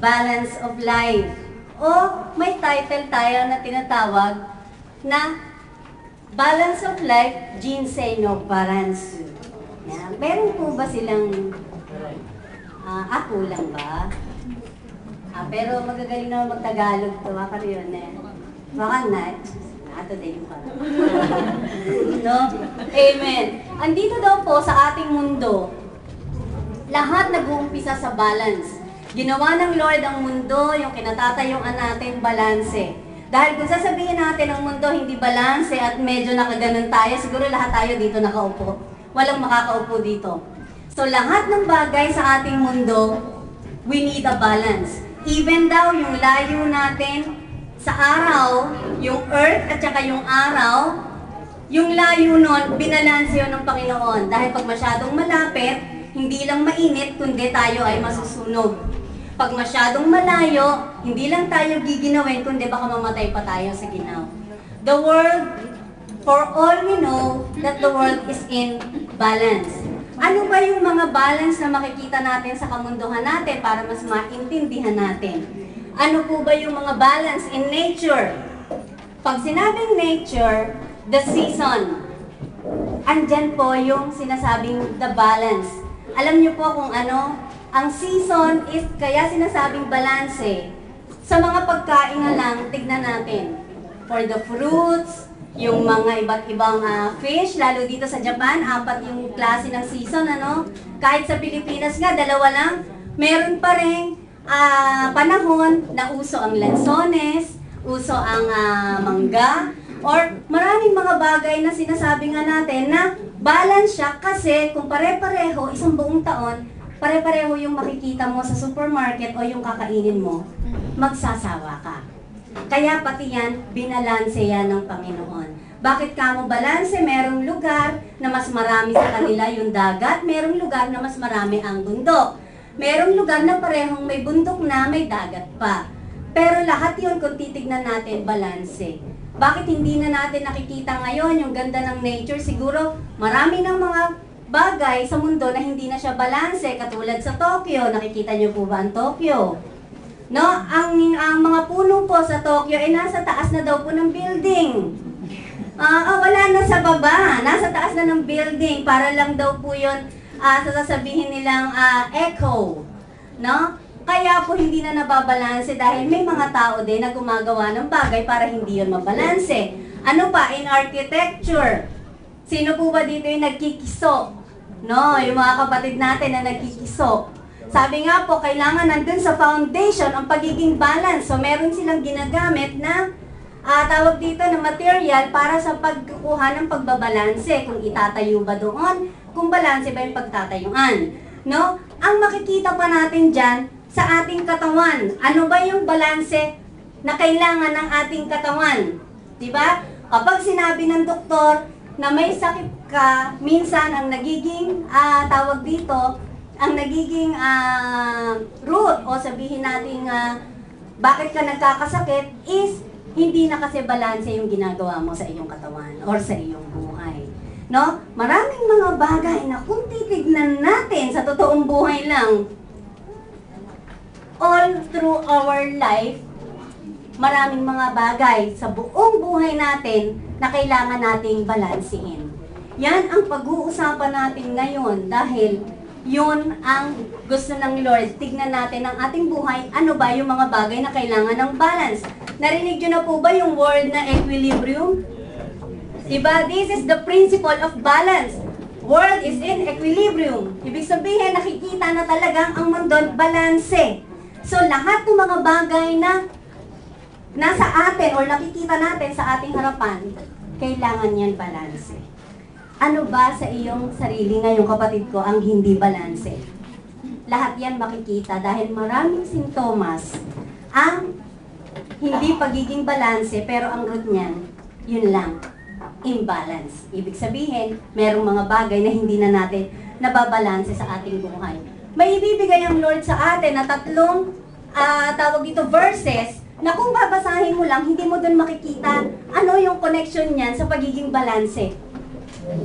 balance of life. O may title tayo na tinatawag na balance of life, ginseng no balance. Yan. Meron po ba silang ah, ako lang ba? Ah, pero magagaling naman mag-Tagalog to, baka yun eh. Baka na, nato din yung parang. no? Amen. Andito daw po sa ating mundo, lahat nag-uumpisa sa balance. Ginawa ng Lord ang mundo, yung kinatatayuan natin, balanse. Dahil kung sasabihin natin ang mundo hindi balanse at medyo nakaganon tayo, siguro lahat tayo dito nakaupo. Walang makakaupo dito. So lahat ng bagay sa ating mundo, we need a balance. Even daw yung layo natin sa araw, yung earth at saka yung araw, yung layo nun, binalanse yun ng Panginoon. Dahil pag masyadong malapit, hindi lang mainit, kundi tayo ay masusunog. Pag masyadong malayo, hindi lang tayo giginawin, kundi baka mamatay pa tayo sa ginaw. The world, for all we know, that the world is in balance. Ano ba yung mga balance na makikita natin sa kamunduhan natin para mas maintindihan natin? Ano po ba yung mga balance in nature? Pag sinabing nature, the season, andyan po yung sinasabing the balance. Alam niyo po kung ano, ang season is kaya sinasabing balance eh. Sa mga pagkain nga lang, tignan natin. For the fruits, yung mga iba't ibang ah, fish, lalo dito sa Japan, apat yung klase ng season, ano? Kahit sa Pilipinas nga, dalawa lang, meron pa rin ah, panahon na uso ang lansones, uso ang ah, mangga, or maraming mga bagay na sinasabi nga natin na balance siya kasi kung pare-pareho, isang buong taon, pare-pareho yung makikita mo sa supermarket o yung kakainin mo, magsasawa ka. Kaya pati yan, binalanse yan ng Panginoon. Bakit ka mo balanse? Merong lugar na mas marami sa kanila yung dagat, merong lugar na mas marami ang bundok. Merong lugar na parehong may bundok na may dagat pa. Pero lahat yun, kung titignan natin, balanse. Bakit hindi na natin nakikita ngayon yung ganda ng nature? Siguro marami ng mga bagay sa mundo na hindi na siya balanse, katulad sa Tokyo. Nakikita niyo po ba ang Tokyo? No, ang, ang mga puno po sa Tokyo ay nasa taas na daw po ng building. Ah, ah, wala na sa baba, nasa taas na ng building para lang daw po 'yon ah sasabihin nilang ah, echo. No? Kaya po hindi na nababalanse dahil may mga tao din na gumagawa ng bagay para hindi 'yon mabalanse. Ano pa in architecture? Sino po ba dito yung nagkikiso? No, yung mga kapatid natin na nagkikiso. Sabi nga po, kailangan nandun sa foundation ang pagiging balance. So, meron silang ginagamit na ah, tawag dito na material para sa pagkukuha ng pagbabalanse. Kung itatayo ba doon, kung balanse ba yung pagtatayuan. No? Ang makikita pa natin dyan sa ating katawan. Ano ba yung balanse na kailangan ng ating katawan? Diba? Kapag sinabi ng doktor na may sakit ka, minsan ang nagiging ah, tawag dito, ang nagiging ah, root o sabihin natin ah, bakit ka nagkakasakit is hindi na kasi balanse yung ginagawa mo sa iyong katawan or sa iyong buhay. No? Maraming mga bagay na kung titignan natin sa totoong buhay lang, all through our life, maraming mga bagay sa buong buhay natin na kailangan nating balansehin. Yan ang pag-uusapan natin ngayon dahil yun ang gusto ng Lord. Tignan natin ang ating buhay, ano ba yung mga bagay na kailangan ng balance. Narinig nyo na po ba yung word na equilibrium? Diba? This is the principle of balance. World is in equilibrium. Ibig sabihin, nakikita na talagang ang mundo balanse. So, lahat ng mga bagay na nasa atin or nakikita natin sa ating harapan, kailangan yan balanse. Ano ba sa iyong sarili ngayon, kapatid ko, ang hindi balanse? Lahat yan makikita dahil maraming sintomas ang hindi pagiging balanse, pero ang root niyan, yun lang, imbalance. Ibig sabihin, merong mga bagay na hindi na natin nababalanse sa ating buhay. May ibibigay ang Lord sa atin na tatlong ah, tawag dito verses na kung babasahin mo lang, hindi mo doon makikita ano yung connection niyan sa pagiging balanse.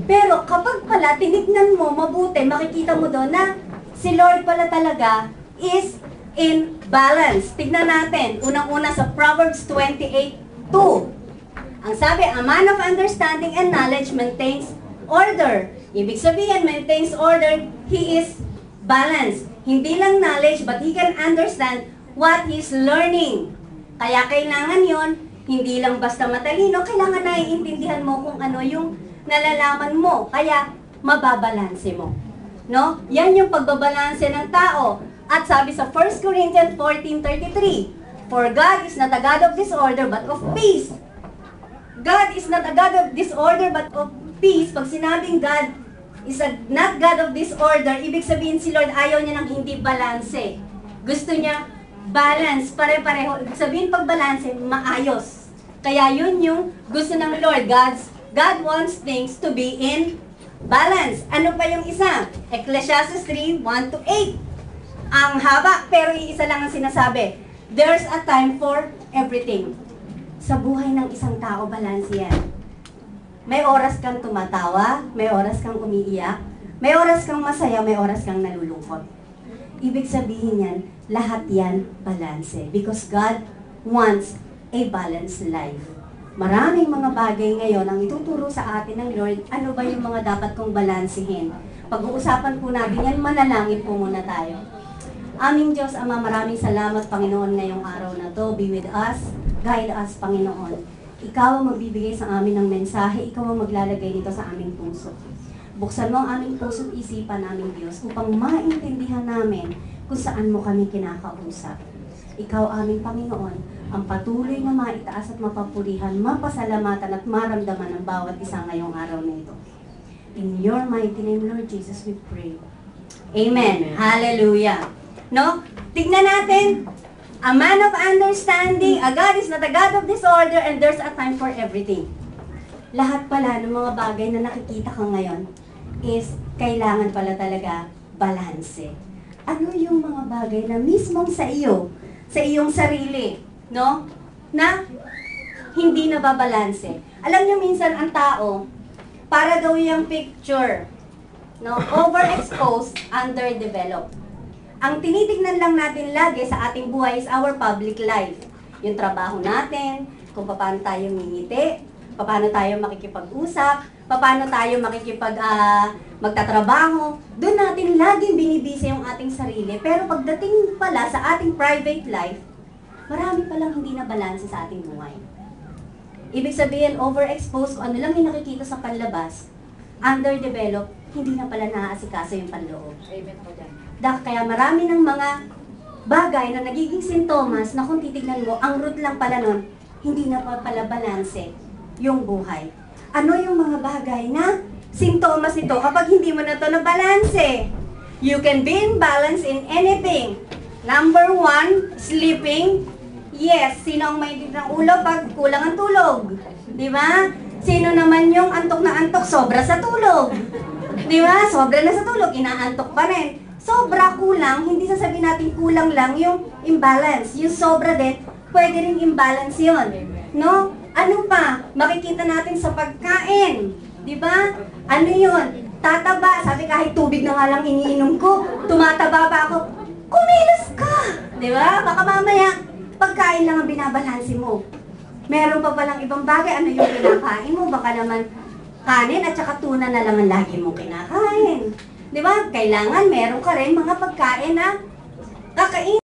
Pero kapag pala tinignan mo mabuti, makikita mo doon na si Lord pala talaga is in balance. Tignan natin, unang-una sa Proverbs 28:2. Ang sabi, a man of understanding and knowledge maintains order. Ibig sabihin, maintains order, he is balanced. Hindi lang knowledge, but he can understand what he's learning. Kaya kailangan yon hindi lang basta matalino, kailangan naiintindihan mo kung ano yung nalalaman mo. Kaya, mababalanse mo. No? Yan yung pagbabalanse ng tao. At sabi sa 1 Corinthians 14.33, For God is not a God of disorder, but of peace. God is not a God of disorder, but of peace. Pag sinabing God is a, not God of disorder, ibig sabihin si Lord ayaw niya ng hindi balanse. Gusto niya balance, pare-pareho. Sabihin pag balanse, maayos. Kaya yun yung gusto ng Lord. God's, God wants things to be in balance. Ano pa yung isa? Ecclesiastes 3, 1 to 8. Ang haba, pero iisa lang ang sinasabi. There's a time for everything. Sa buhay ng isang tao, balance yan. May oras kang tumatawa, may oras kang umiiyak, may oras kang masaya, may oras kang nalulungkot. Ibig sabihin yan, lahat yan balanse. Because God wants a balanced life. Maraming mga bagay ngayon ang ituturo sa atin ng Lord, ano ba yung mga dapat kong balansehin. Pag-uusapan po natin yan, manalangin po muna tayo. Aming Diyos, Ama, maraming salamat, Panginoon, ngayong araw na to. Be with us, guide us, Panginoon. Ikaw ang magbibigay sa amin ng mensahe, ikaw ang maglalagay nito sa aming puso. Buksan mo ang aming puso at isipan namin, Diyos, upang maintindihan namin kung saan mo kami kinakausap. Ikaw, aming Panginoon, ang patuloy na maitaas at mapapurihan, mapasalamatan at maramdaman ng bawat isa ngayong araw na ito. In your mighty name, Lord Jesus, we pray. Amen. Hallelujah. No? Tignan natin. A man of understanding, a God is not a God of disorder, and there's a time for everything. Lahat pala ng mga bagay na nakikita ka ngayon is kailangan pala talaga balanse. Ano yung mga bagay na mismong sa iyo, sa iyong sarili, no? Na hindi nababalanse. Alam niyo minsan ang tao, para daw yung picture, no? Overexposed, underdeveloped. Ang tinitignan lang natin lagi sa ating buhay is our public life. Yung trabaho natin, kung paano tayo ngingiti, paano tayo makikipag-usap, paano tayo makikipag ah, magtatrabaho. Doon natin laging binibisa yung ating sarili. Pero pagdating pala sa ating private life, marami palang hindi na balanse sa ating buhay. Ibig sabihin, overexposed, kung ano lang yung nakikita sa panlabas, underdeveloped, hindi na pala naaasikaso yung panloob. Amen po dyan. Dak, kaya marami ng mga bagay na nagiging sintomas na kung titignan mo, ang root lang pala nun, hindi na pa pala balanse yung buhay. Ano yung mga bagay na sintomas nito kapag hindi mo na to na balanse? You can be in balance in anything. Number one, sleeping. Yes, sino ang may ng ulo pag kulang ang tulog? Di ba? Sino naman yung antok na antok, sobra sa tulog? Di ba? Sobra na sa tulog, inaantok pa rin. Sobra kulang, hindi sasabihin natin kulang lang yung imbalance. Yung sobra din, pwede rin imbalance yun. No? Ano pa? Makikita natin sa pagkain. Di ba? Ano yun? Tataba. Sabi kahit tubig na nga lang iniinom ko, tumataba pa ako. Kumilos ka! Di ba? Baka mamaya, pagkain lang ang binabalansi mo. Meron pa palang ibang bagay. Ano yung kinakain mo? Baka naman kanin at saka tuna na lang ang lagi mong kinakain. Di ba? Kailangan meron ka rin mga pagkain na kakain.